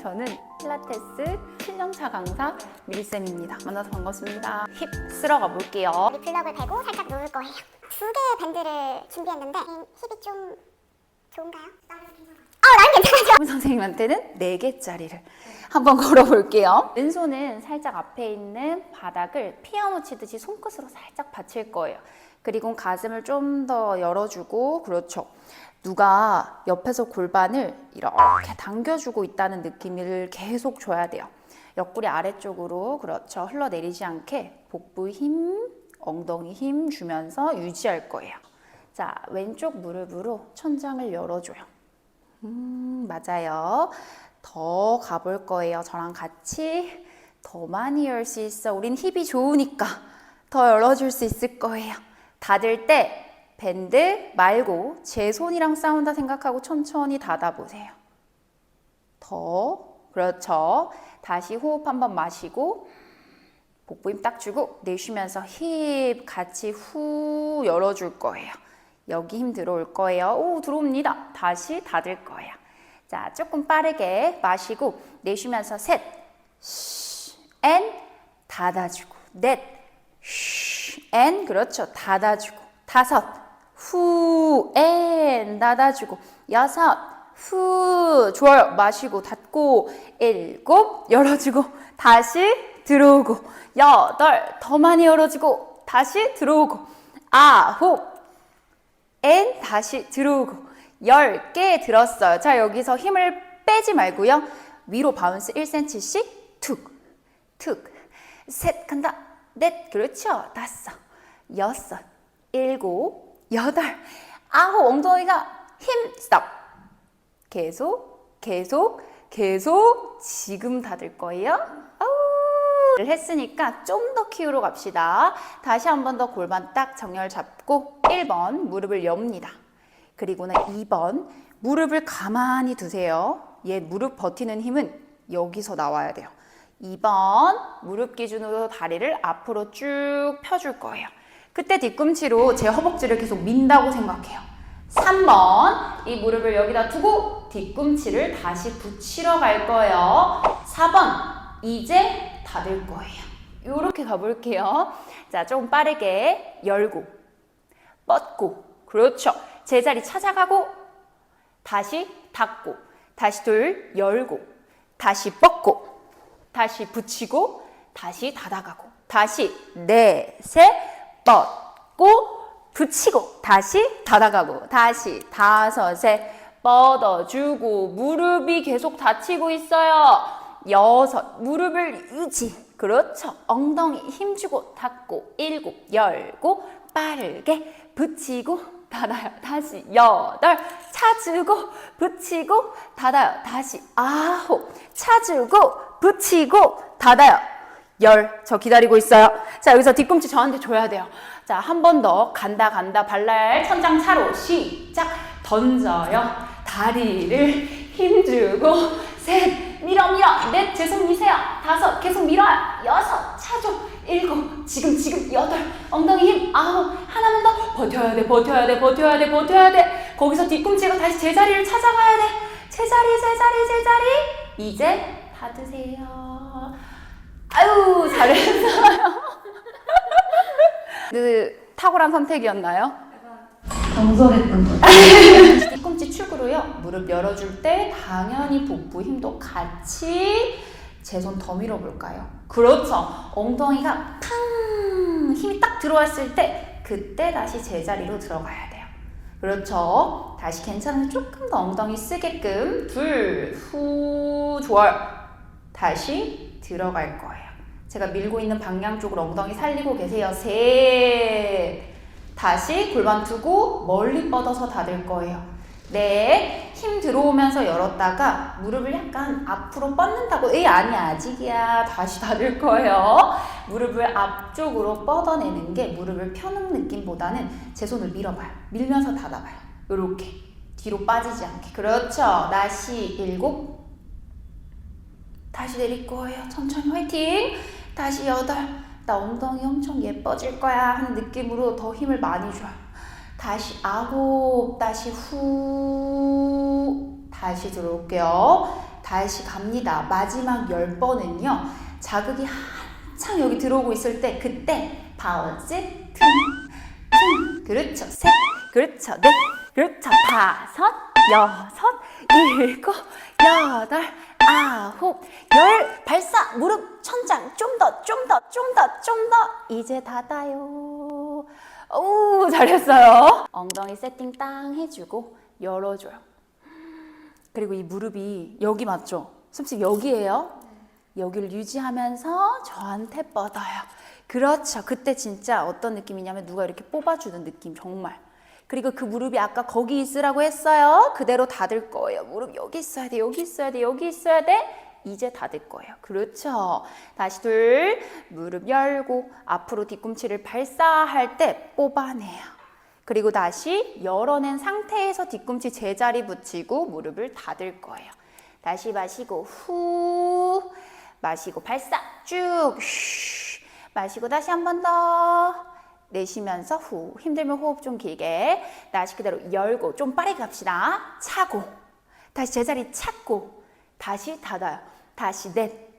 저는 필라테스 7년차 강사 미리쌤입니다. 만나서 반갑습니다. 힙 쓸어가 볼게요. 우리 블럭을 베고 살짝 누울 거예요. 두 개의 밴드를 준비했는데 음, 힙이 좀 좋은가요? 어, 난 괜찮아져. 문 선생님한테는 4개짜리를 한번 걸어볼게요. 왼손은 살짝 앞에 있는 바닥을 피아노 치듯이 손끝으로 살짝 받칠 거예요. 그리고 가슴을 좀 더 열어주고, 그렇죠. 누가 옆에서 골반을 이렇게 당겨주고 있다는 느낌을 계속 줘야 돼요. 옆구리 아래쪽으로, 그렇죠. 흘러내리지 않게 복부 힘, 엉덩이 힘 주면서 유지할 거예요. 자, 왼쪽 무릎으로 천장을 열어줘요. 음, 맞아요. 더 가볼 거예요. 저랑 같이 더 많이 열 수 있어. 우린 힙이 좋으니까 더 열어줄 수 있을 거예요. 닫을 때 밴드 말고 제 손이랑 싸운다 생각하고 천천히 닫아보세요. 더, 그렇죠. 다시 호흡 한번 마시고 복부 힘 딱 주고 내쉬면서 힙 같이 후 열어줄 거예요. 여기 힘 들어올 거예요. 오, 들어옵니다. 다시 닫을 거예요. 자, 조금 빠르게 마시고 내쉬면서 셋, 쉬, 앤 닫아주고 넷, 쉬, 앤 그렇죠. 닫아주고 다섯, 후, 앤 닫아주고 여섯, 후 좋아요. 마시고 닫고 일곱 열어주고 다시 들어오고 여덟 더 많이 열어주고 다시 들어오고 아홉 앤 다시 들어오고 10개 들었어요. 자, 여기서 힘을 빼지 말고요. 위로 바운스 1cm씩 툭, 툭. 셋 간다. 넷, 그렇죠. 다섯, 여섯, 일곱, 여덟, 아홉. 엉덩이가 힘 스톱. 계속, 계속, 계속 지금 닫을 거예요. 아우. 했으니까 좀 더 키우러 갑시다. 다시 한 번 더 골반 딱 정렬 잡고 1번 무릎을 엽니다. 그리고는 2번 무릎을 가만히 두세요. 얘 무릎 버티는 힘은 여기서 나와야 돼요. 2번 무릎 기준으로 다리를 앞으로 쭉 펴줄 거예요. 그때 뒤꿈치로 제 허벅지를 계속 민다고 생각해요. 3번 이 무릎을 여기다 두고 뒤꿈치를 다시 붙이러 갈 거예요. 4번 이제 닫을 거예요. 이렇게 가볼게요. 자, 조금 빠르게 열고 뻗고 그렇죠. 제자리 찾아가고 다시 닫고 다시 둘 열고 다시 뻗고 다시 붙이고 다시 닫아가고 다시 넷셋 뻗고 붙이고 다시 닫아가고 다시 다섯에 뻗어주고 무릎이 계속 다치고 있어요. 여섯 무릎을 유지 그렇죠. 엉덩이 힘주고 닫고 일곱 열고 빠르게 붙이고 닫아요. 다시 여덟 차주고 붙이고 닫아요. 다시 아홉 차주고 붙이고 닫아요. 열. 저 기다리고 있어요. 자, 여기서 뒤꿈치 저한테 줘야 돼요. 자, 한 번 더 간다 간다 발랄 천장 차로 시작. 던져요. 다리를 힘주고 셋 밀어 밀어 넷 미세요. 다섯 계속 밀어요. 여섯 차줘. 일곱 지금 지금 여덟 엉덩이 힘 아홉 하나만 더 버텨야 돼 버텨야 돼 버텨야 돼 버텨야 돼 거기서 뒤꿈치가 다시 제자리를 찾아가야 돼 제자리 제자리 제자리 이제 받으세요 아유 잘했어요 그 탁월한 선택이었나요? 경솔했던 거죠. 뒤꿈치 축으로요. 무릎 열어줄 때 당연히 복부 힘도 같이 제 손 더 밀어볼까요? 그렇죠. 엉덩이가 팡 힘이 딱 들어왔을 때 그때 다시 제자리로 들어가야 돼요. 그렇죠. 다시 괜찮으면 조금 더 엉덩이 쓰게끔 둘, 후, 좋아요. 다시 들어갈 거예요. 제가 밀고 있는 방향 쪽으로 엉덩이 살리고 계세요. 셋. 다시 골반 두고 멀리 뻗어서 닫을 거예요. 네, 힘 들어오면서 열었다가 무릎을 약간 앞으로 뻗는다고. 에이, 아니야, 아직이야. 다시 닫을 거예요. 무릎을 앞쪽으로 뻗어내는 게 무릎을 펴는 느낌보다는 제 손을 밀어봐요. 밀면서 닫아봐요. 요렇게. 뒤로 빠지지 않게. 그렇죠. 다시 일곱. 다시 내릴 거예요. 천천히 화이팅. 다시 여덟. 나 엉덩이 엄청 예뻐질 거야 하는 느낌으로 더 힘을 많이 줘요. 다시 아홉, 다시 후, 다시 들어올게요. 다시 갑니다. 마지막 10번은요. 자극이 한창 여기 들어오고 있을 때 그때 바운스 퉁, 퉁 그렇죠. 셋 그렇죠. 넷 그렇죠. 다섯 여섯 일곱 여덟 아홉 열 발사 무릎 천장 좀 더 좀 더 좀 더 좀 더 이제 닫아요. 오 잘했어요. 엉덩이 세팅 땅 해주고 열어줘요. 그리고 이 무릎이 여기 맞죠? 솔직히 여기에요. 여기를 유지하면서 저한테 뻗어요. 그렇죠. 그때 진짜 어떤 느낌이냐면 누가 이렇게 뽑아주는 느낌 정말. 그리고 그 무릎이 아까 거기 있으라고 했어요. 그대로 닫을 거예요. 무릎 여기 있어야 돼. 여기 있어야 돼. 여기 있어야 돼. 이제 닫을 거예요. 그렇죠. 다시 둘. 무릎 열고 앞으로 뒤꿈치를 발사할 때 뽑아내요. 그리고 다시 열어낸 상태에서 뒤꿈치 제자리 붙이고 무릎을 닫을 거예요. 다시 마시고 후 마시고 발사 쭉 쉬. 마시고 다시 한 번 더 내쉬면서 후 힘들면 호흡 좀 길게 다시 그대로 열고 좀 빠르게 갑시다. 차고. 다시 제자리 찾고. 다시 닫아요. 다시 넷.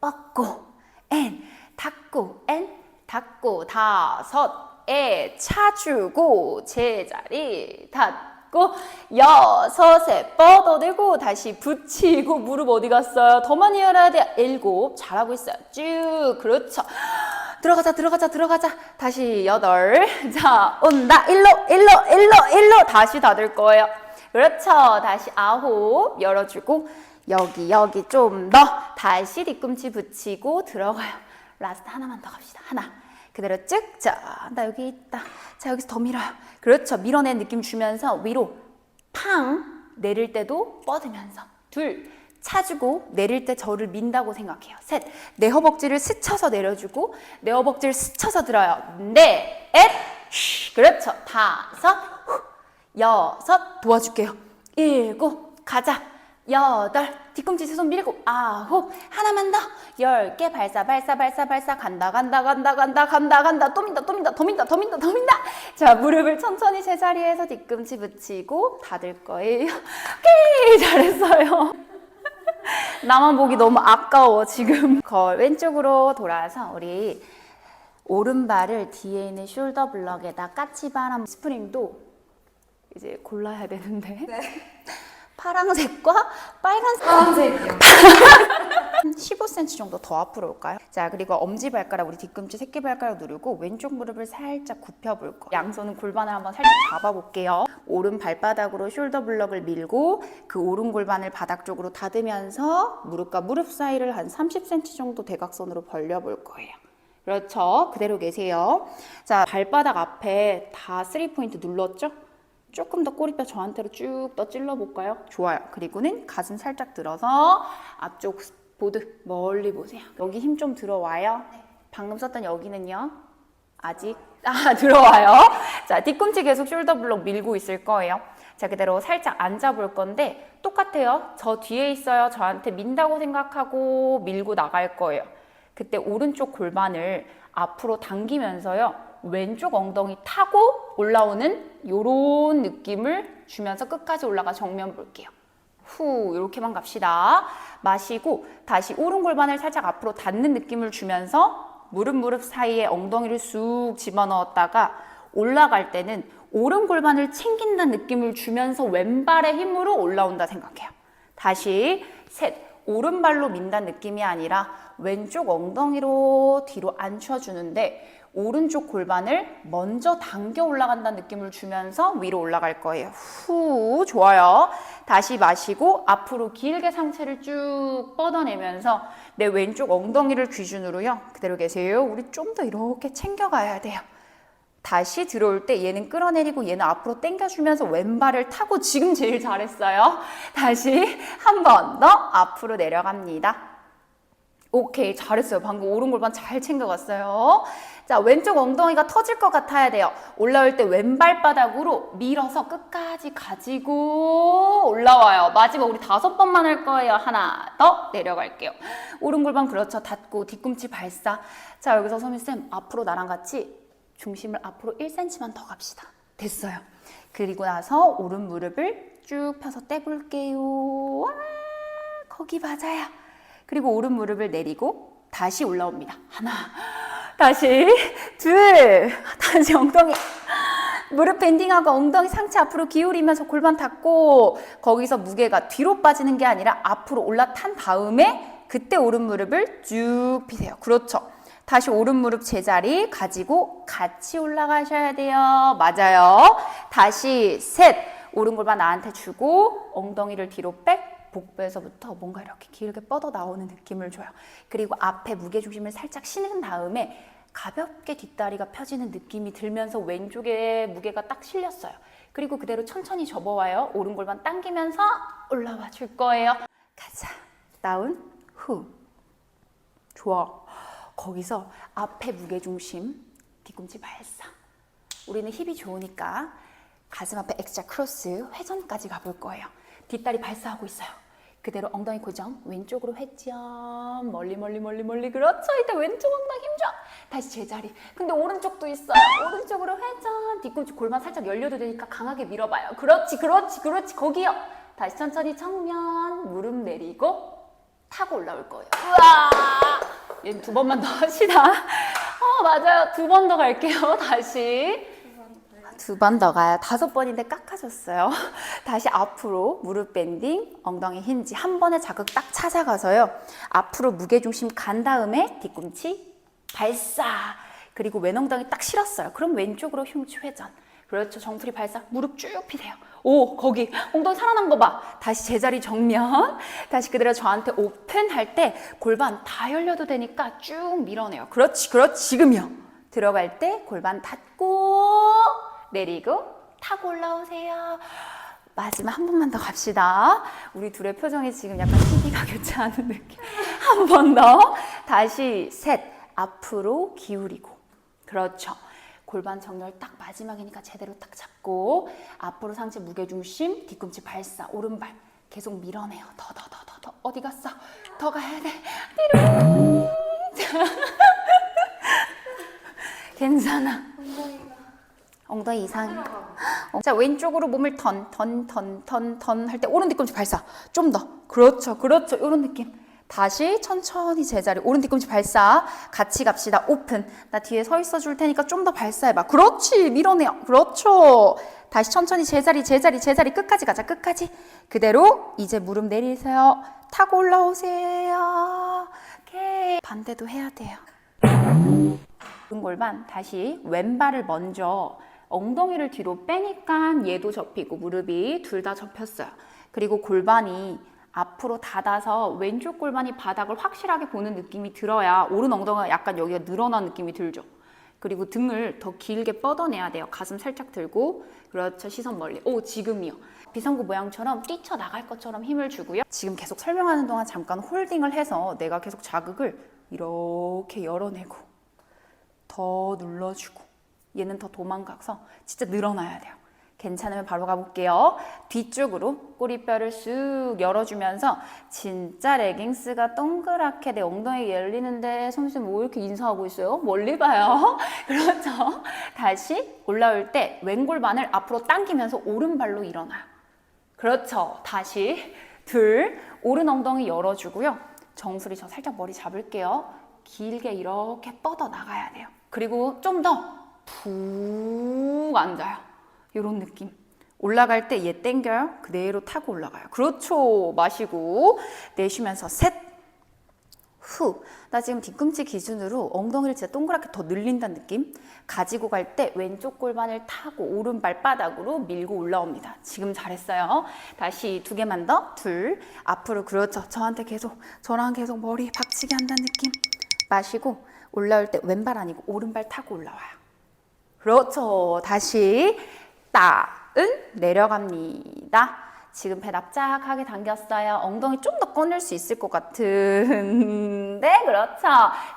뻗고. 엔 닫고. 엔 닫고. 다섯. 에. 차주고. 제자리 닫고. 여섯에 뻗어들고 다시 붙이고 무릎 어디 갔어요? 더 많이 열어야 돼요. 일곱. 잘하고 있어요. 쭉. 그렇죠. 들어가자 들어가자 들어가자 다시 여덟 자 온다 일로 일로 일로 일로 다시 닫을 거예요. 그렇죠. 다시 아홉 열어주고 여기 여기 좀 더 다시 뒤꿈치 붙이고 들어가요. 라스트 하나만 더 갑시다. 하나. 그대로 쭉. 자, 나 여기 있다. 자, 여기서 더 밀어요. 그렇죠. 밀어낸 느낌 주면서 위로 팡 내릴 때도 뻗으면서 둘. 차주고 내릴 때 저를 민다고 생각해요. 셋. 내 허벅지를 스쳐서 내려주고 내 허벅지를 스쳐서 들어요. 넷. 엣. 쉬. 그렇죠. 다섯. 후. 여섯. 도와줄게요. 일곱. 가자. 여덟. 뒤꿈치 세손 밀고 아홉. 하나만 더. 열 개 발사 발사 발사 발사 간다 간다 간다 간다 간다 간다 또 민다 또 민다 더 민다 더 민다 더 민다. 자 무릎을 천천히 제자리에서 뒤꿈치 붙이고 닫을 거예요. 오케이 잘했어요. 나만 보기 너무 아까워 지금. 걸 왼쪽으로 돌아서 우리 오른발을 뒤에 있는 숄더 블럭에다 까치바람 스프링도 이제 골라야 되는데 파랑색과 빨간색 파란색이요. 15cm 정도 더 앞으로 올까요? 자, 그리고 엄지발가락, 우리 뒤꿈치 새끼발가락 누르고 왼쪽 무릎을 살짝 굽혀볼 거예요. 양손은 골반을 한번 살짝 잡아볼게요. 오른 발바닥으로 숄더 블럭을 밀고 그 오른 골반을 바닥 쪽으로 닫으면서 무릎과 무릎 사이를 한 30cm 정도 대각선으로 벌려볼 거예요. 그렇죠. 그대로 계세요. 자, 발바닥 앞에 다 3포인트 눌렀죠? 조금 더 꼬리뼈 저한테로 쭉 더 찔러볼까요? 좋아요. 그리고는 가슴 살짝 들어서 앞쪽 보드 멀리 보세요. 여기 힘 좀 들어와요. 방금 썼던 여기는요. 아직 아 들어와요. 자 뒤꿈치 계속 숄더 블록 밀고 있을 거예요. 자 그대로 살짝 앉아 볼 건데 똑같아요. 저 뒤에 있어요. 저한테 민다고 생각하고 밀고 나갈 거예요. 그때 오른쪽 골반을 앞으로 당기면서요. 왼쪽 엉덩이 타고 올라오는 요런 느낌을 주면서 끝까지 올라가 정면 볼게요. 후 이렇게만 갑시다. 마시고 다시 오른 골반을 살짝 앞으로 닿는 느낌을 주면서 무릎 무릎 사이에 엉덩이를 쑥 집어넣었다가 올라갈 때는 오른 골반을 챙긴다는 느낌을 주면서 왼발의 힘으로 올라온다 생각해요. 다시 셋 오른발로 민다는 느낌이 아니라 왼쪽 엉덩이로 뒤로 앉혀주는데 오른쪽 골반을 먼저 당겨 올라간다는 느낌을 주면서 위로 올라갈 거예요. 후, 좋아요. 다시 마시고 앞으로 길게 상체를 쭉 뻗어내면서 내 왼쪽 엉덩이를 기준으로요. 그대로 계세요. 우리 좀 더 이렇게 챙겨가야 돼요. 다시 들어올 때 얘는 끌어내리고 얘는 앞으로 당겨주면서 왼발을 타고 지금 제일 잘했어요. 다시 한 번 더 앞으로 내려갑니다. 오케이 잘했어요 방금 오른 골반 잘 챙겨갔어요 자 왼쪽 엉덩이가 터질 것 같아야 돼요. 올라올 때 왼발 바닥으로 밀어서 끝까지 가지고 올라와요. 마지막 우리 다섯 번만 할 거예요. 하나 더 내려갈게요. 오른 골반 그렇죠. 닫고 뒤꿈치 발사. 자 여기서 소미쌤 앞으로 나랑 같이 중심을 앞으로 1cm만 더 갑시다. 됐어요. 그리고 나서 오른 무릎을 쭉 펴서 떼볼게요. 와 거기 맞아요. 그리고 오른 무릎을 내리고 다시 올라옵니다. 하나, 다시 둘, 다시 엉덩이 무릎 밴딩하고 엉덩이 상체 앞으로 기울이면서 골반 닫고 거기서 무게가 뒤로 빠지는 게 아니라 앞으로 올라탄 다음에 그때 오른 무릎을 쭉 피세요. 그렇죠. 다시 오른 무릎 제자리 가지고 같이 올라가셔야 돼요. 맞아요. 다시 셋. 오른 골반 나한테 주고 엉덩이를 뒤로 백. 복부에서부터 뭔가 이렇게 길게 뻗어 나오는 느낌을 줘요. 그리고 앞에 무게 중심을 살짝 실은 다음에 가볍게 뒷다리가 펴지는 느낌이 들면서 왼쪽에 무게가 딱 실렸어요. 그리고 그대로 천천히 접어와요. 오른 골반 당기면서 올라와 줄 거예요. 가자. 다운, 후. 좋아. 거기서 앞에 무게 중심, 뒤꿈치 발사. 우리는 힙이 좋으니까 가슴 앞에 X자 크로스 회전까지 가볼 거예요. 뒷다리 발사하고 있어요. 그대로 엉덩이 고정, 왼쪽으로 회전, 멀리 멀리 멀리 멀리 그렇죠. 이때 왼쪽 엉덩이 힘줘. 다시 제자리. 근데 오른쪽도 있어요. 오른쪽으로 회전, 뒤꿈치 골반 살짝 열려도 되니까 강하게 밀어봐요. 그렇지, 그렇지, 그렇지. 거기요. 다시 천천히 정면, 무릎 내리고 타고 올라올 거예요. 우와! 얘는 두 번만 더 합시다. 어, 맞아요. 두 번 더 갈게요. 다시. 두 번 더 가요. 다섯 번인데 깎아줬어요. 다시 앞으로 무릎 밴딩, 엉덩이 힌지 한 번에 자극 딱 찾아가서요. 앞으로 무게 중심 간 다음에 뒤꿈치 발사. 그리고 왼 엉덩이 딱 실었어요. 그럼 왼쪽으로 흉추 회전. 그렇죠. 정수리 발사. 무릎 쭉 피세요. 오, 거기 엉덩이 살아난 거 봐. 다시 제자리 정면. 다시 그대로 저한테 오픈 할 때 골반 다 열려도 되니까 쭉 밀어내요. 그렇지, 그렇지. 지금요. 들어갈 때 골반 닫고 내리고 타고 올라오세요. 마지막 한 번만 더 갑시다. 우리 둘의 표정이 지금 약간 TV가 교차하는 느낌. 한 번 더. 다시 셋. 앞으로 기울이고. 그렇죠. 골반 정렬 딱 마지막이니까 제대로 딱 잡고 앞으로 상체 무게 중심 뒤꿈치 발사 오른발 계속 밀어내요. 더 더 더 더 더 어디 갔어? 더 가야 돼. 뒤로. 괜찮아. 엉덩이 이상. 어, 자 왼쪽으로 몸을 턴, 턴, 턴, 턴, 턴할때 오른 뒤꿈치 발사. 좀 더. 그렇죠, 그렇죠. 이런 느낌. 다시 천천히 제자리. 오른 뒤꿈치 발사. 같이 갑시다. 오픈. 나 뒤에 서 있어 줄 테니까 좀 더 발사해봐. 그렇지. 밀어내요. 그렇죠. 다시 천천히 제자리, 제자리, 제자리. 끝까지 가자. 끝까지. 그대로 이제 무릎 내리세요. 타고 올라오세요. 오케이. 반대도 해야 돼요. 등골반 다시 왼발을 먼저 엉덩이를 뒤로 빼니까 얘도 접히고 무릎이 둘 다 접혔어요. 그리고 골반이 앞으로 닫아서 왼쪽 골반이 바닥을 확실하게 보는 느낌이 들어야 오른 엉덩이가 약간 여기가 늘어난 느낌이 들죠. 그리고 등을 더 길게 뻗어내야 돼요. 가슴 살짝 들고 그렇죠. 시선 멀리. 오 지금이요. 비상구 모양처럼 뛰쳐나갈 것처럼 힘을 주고요. 지금 계속 설명하는 동안 잠깐 홀딩을 해서 내가 계속 자극을 이렇게 열어내고 더 눌러주고 얘는 더 도망가서 진짜 늘어나야 돼요. 괜찮으면 바로 가볼게요. 뒤쪽으로 꼬리뼈를 쑥 열어주면서 진짜 레깅스가 동그랗게 내 엉덩이 열리는데 선생님 뭐 이렇게 인사하고 있어요? 멀리 봐요. 그렇죠. 다시 올라올 때 왼골반을 앞으로 당기면서 오른발로 일어나요. 그렇죠. 다시 둘 오른 엉덩이 열어주고요. 정수리 저 살짝 머리 잡을게요. 길게 이렇게 뻗어 나가야 돼요. 그리고 좀 더 푹 앉아요. 이런 느낌. 올라갈 때 얘 땡겨요. 그대로 타고 올라가요. 그렇죠. 마시고 내쉬면서 셋. 후. 나 지금 뒤꿈치 기준으로 엉덩이를 진짜 동그랗게 더 늘린다는 느낌. 가지고 갈 때 왼쪽 골반을 타고 오른 발 바닥으로 밀고 올라옵니다. 지금 잘했어요. 다시 두 개만 더. 둘. 앞으로 그렇죠. 저한테 계속 저랑 계속 머리 박치기 한다는 느낌. 마시고 올라올 때 왼발 아니고 오른발 타고 올라와요. 그렇죠. 다시 따은 내려갑니다. 지금 배 납작하게 당겼어요. 엉덩이 좀 더 꺼낼 수 있을 것 같은데 그렇죠.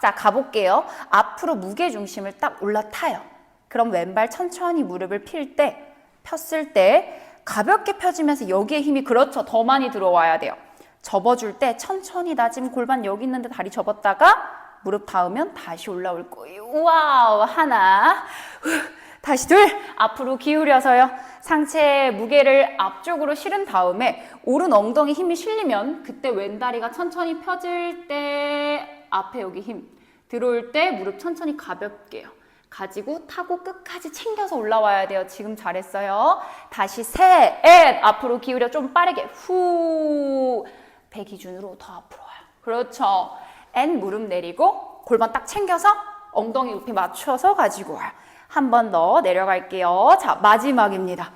자 가볼게요. 앞으로 무게 중심을 딱 올라타요. 그럼 왼발 천천히 무릎을 필 때 폈을 때 가볍게 펴지면서 여기에 힘이 그렇죠. 더 많이 들어와야 돼요. 접어줄 때 천천히 나 지금 골반 여기 있는데 다리 접었다가 무릎 닿으면 다시 올라올 거예요. 와우 하나 후, 다시 둘 앞으로 기울여서요. 상체의 무게를 앞쪽으로 실은 다음에 오른 엉덩이 힘이 실리면 그때 왼다리가 천천히 펴질 때 앞에 여기 힘 들어올 때 무릎 천천히 가볍게요. 가지고 타고 끝까지 챙겨서 올라와야 돼요. 지금 잘했어요. 다시 셋, 넷 앞으로 기울여 좀 빠르게 후. 배 기준으로 더 앞으로 와요. 그렇죠. N 무릎 내리고 골반 딱 챙겨서 엉덩이 높이 맞춰서 가지고 와요. 한 번 더 내려갈게요. 자, 마지막입니다.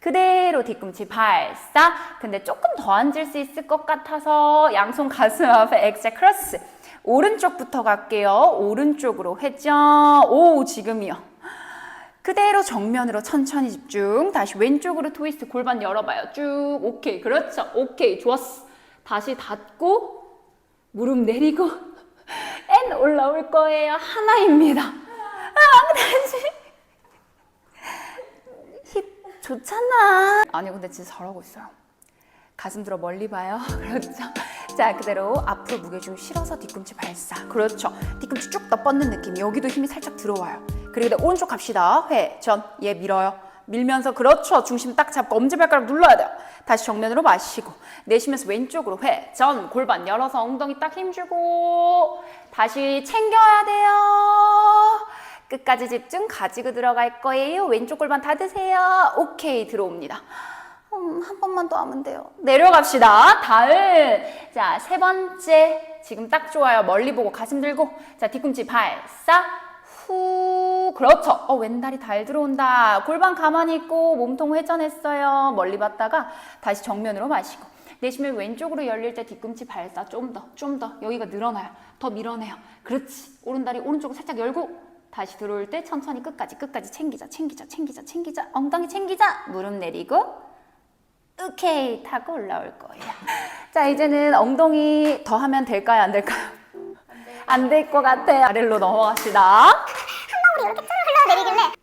그대로 뒤꿈치 발사. 근데 조금 더 앉을 수 있을 것 같아서 양손 가슴 앞에 엑세 크로스. 오른쪽부터 갈게요. 오른쪽으로 회전. 오, 지금이요. 그대로 정면으로 천천히 집중. 다시 왼쪽으로 트위스트 골반 열어봐요. 쭉. 오케이. 그렇죠. 오케이. 좋았어. 다시 닫고 무릎 내리고 N 올라올 거예요. 하나입니다. 아, 다시. 힙 좋잖아. 아니 근데 진짜 잘하고 있어요. 가슴 들어 멀리 봐요. 그렇죠. 자, 그대로 앞으로 무게 좀 실어서 뒤꿈치 발사. 그렇죠. 뒤꿈치 쭉 더 뻗는 느낌. 여기도 힘이 살짝 들어와요. 그리고 내 오른쪽 갑시다. 회, 전, 얘 밀어요. 밀면서 그렇죠. 중심 딱 잡고 엄지발가락 눌러야 돼요. 다시 정면으로 마시고 내쉬면서 왼쪽으로 회, 전, 골반 열어서 엉덩이 딱 힘주고 다시 챙겨야 돼요. 끝까지 집중 가지고 들어갈 거예요. 왼쪽 골반 닫으세요. 오케이 들어옵니다. 음, 한 번만 더 하면 돼요. 내려갑시다. 다음. 자, 세 번째. 지금 딱 좋아요. 멀리 보고 가슴 들고. 자, 뒤꿈치 발사. 후. 그렇죠. 어, 왼다리 달 들어온다. 골반 가만히 있고 몸통 회전했어요. 멀리 봤다가 다시 정면으로 마시고. 내쉬면 왼쪽으로 열릴 때 뒤꿈치 발사. 좀 더, 좀 더. 여기가 늘어나요. 더 밀어내요. 그렇지. 오른다리 오른쪽으로 살짝 열고. 다시 들어올 때 천천히 끝까지 끝까지 챙기자 챙기자 챙기자 챙기자 엉덩이 챙기자 무릎 내리고 오케이 타고 올라올 거예요. 자 이제는 엉덩이 더 하면 될까요? 안 될까요? 안 될 것 같아요. 아래로 넘어갑시다. 한 방울이 이렇게 쭉 흘러내리길래